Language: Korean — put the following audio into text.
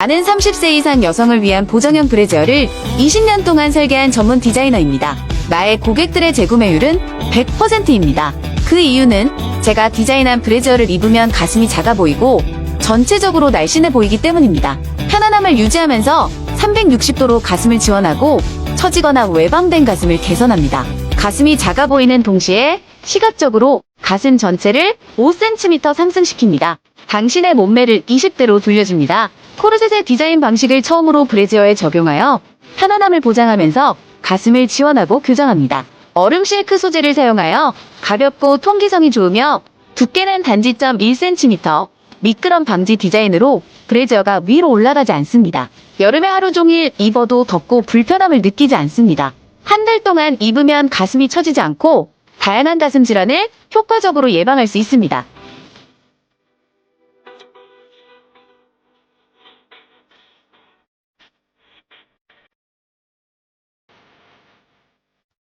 나는 30세 이상 여성을 위한 보정형 브래지어를 20년 동안 설계한 전문 디자이너입니다. 나의 고객들의 재구매율은 100%입니다. 그 이유는 제가 디자인한 브래지어를 입으면 가슴이 작아 보이고 전체적으로 날씬해 보이기 때문입니다. 편안함을 유지하면서 360도로 가슴을 지원하고 처지거나 외방된 가슴을 개선합니다. 가슴이 작아 보이는 동시에 시각적으로 가슴 전체를 5cm 상승시킵니다. 당신의 몸매를 20대로 돌려줍니다. 코르셋의 디자인 방식을 처음으로 브래지어에 적용하여 편안함을 보장하면서 가슴을 지원하고 교정합니다. 얼음 실크 소재를 사용하여 가볍고 통기성이 좋으며 두께는 단지 1cm, 미끄럼 방지 디자인으로 브래지어가 위로 올라가지 않습니다. 여름에 하루 종일 입어도 덥고 불편함을 느끼지 않습니다. 한 달 동안 입으면 가슴이 처지지 않고 다양한 가슴 질환을 효과적으로 예방할 수 있습니다.